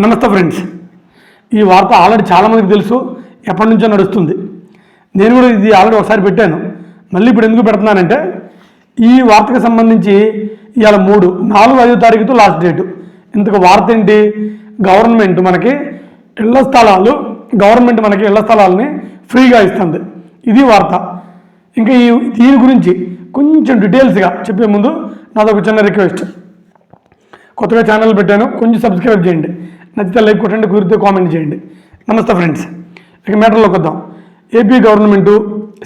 నమస్తే ఫ్రెండ్స్. ఈ వార్త ఆల్రెడీ చాలామందికి తెలుసు. ఎప్పటి నుంచో నడుస్తుంది. నేను కూడా ఇది ఆల్రెడీ ఒకసారి పెట్టాను. మళ్ళీ ఇప్పుడు ఎందుకు పెడుతున్నానంటే ఈ వార్తకు సంబంధించి ఇవాళ మూడు నాలుగు ఐదో తారీఖుతో లాస్ట్ డేటు ఇంతకు వార్త ఏంటి? గవర్నమెంట్ మనకి ఇళ్ళ స్థలాలు గవర్నమెంట్ మనకి ఇళ్ళ స్థలాలని ఫ్రీగా ఇస్తుంది. ఇది వార్త. ఇంకా ఈ దీని గురించి కొంచెం డీటెయిల్స్గా చెప్పే ముందు నాదొక చిన్న రిక్వెస్ట్ కొత్తగా ఛానల్ పెట్టాను. కొంచెం సబ్స్క్రైబ్ చేయండి. నచ్చితే లైక్ కొట్టండి కుదిరితే కామెంట్ చేయండి. నమస్తే ఫ్రెండ్స్ ఇక మ్యాటర్లోకి వద్దాం. ఏపీ గవర్నమెంటు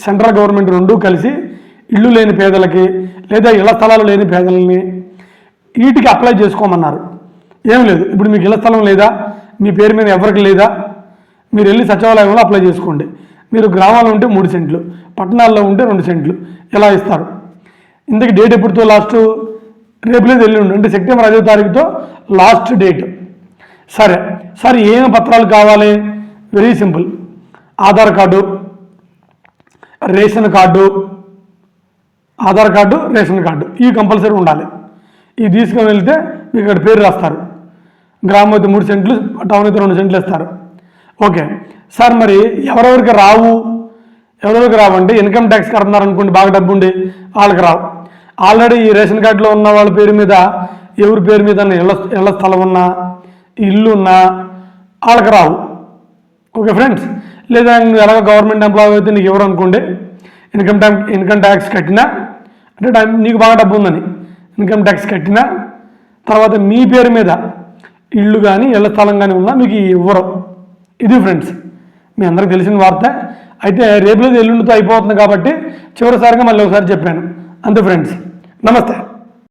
సెంట్రల్ గవర్నమెంట్ రెండూ కలిసి ఇల్లు లేని పేదలకి లేదా ఇళ్ళ స్థలాలు లేని పేదలని వీటికి అప్లై చేసుకోమన్నారు. ఏం లేదు. ఇప్పుడు మీకు ఇళ్ళ స్థలం లేదా మీ పేరు మీద ఎవరికి లేదా మీరు వెళ్ళి సచివాలయంలో అప్లై చేసుకోండి. మీరు గ్రామాల్లో ఉంటే మూడు సెంట్లు పట్టణాల్లో ఉంటే రెండు సెంట్లు ఇలా ఇస్తారు? ఇందుకు డేట్ ఎప్పుడుతో లాస్ట్ రేపు లేదు ఎల్లుండి. అంటే సెప్టెంబర్ ఐదో తారీఖుతో లాస్ట్ డేట్ సరే సరే ఏం పత్రాలు కావాలి? Very simple Aadhaar card ration card Aadhaar card ration card ఇవి కంపల్సరీ ఉండాలి. ఇవి తీసుకొని వెళ్తే మీకు ఇక్కడ పేరు రాస్తారు. గ్రామం అయితే మూడు సెంట్లు టౌన్ అయితే రెండు సెంట్లు ఇస్తారు ఓకే. సార్ మరి ఎవరెవరికి రావు? ఎవరెవరికి రావంటే ఇన్కమ్ ట్యాక్స్ కడుతున్నారనుకోండి బాగా డబ్బు ఉండి వాళ్ళకి రావు. ఆల్రెడీ ఈ రేషన్ కార్డులో ఉన్న వాళ్ళ పేరు మీద ఎవరి పేరు మీద ఇళ్ళ ఇళ్ళ స్థలం ఉన్నా ఇల్లు ఉన్నా వాళ్ళకి రావు. Okay friends? లేదా నువ్వు ఎలాగో గవర్నమెంట్ ఎంప్లాయ్ అయితే నీకు ఎవరు అనుకోండి ఇన్కమ్ ట్యాక్స్ ఇన్కమ్ ట్యాక్స్ కట్టినా అంటే టైం- నీకు బాగా డబ్బు ఉందని ఇన్కమ్ ట్యాక్స్ కట్టినా తర్వాత మీ పేరు మీద ఇల్లు కానీ ఇళ్ళ స్థలం కానీ ఉన్నా మీకు ఇవ్వరు ఇది ఫ్రెండ్స్ మీ అందరికి తెలిసిన వార్త. అయితే రేపు లేదు ఎల్లుండితో అయిపోతుంది కాబట్టి చివరిసారిగా మళ్ళీ ఒకసారి చెప్పాను. అంతే ఫ్రెండ్స్. నమస్తే.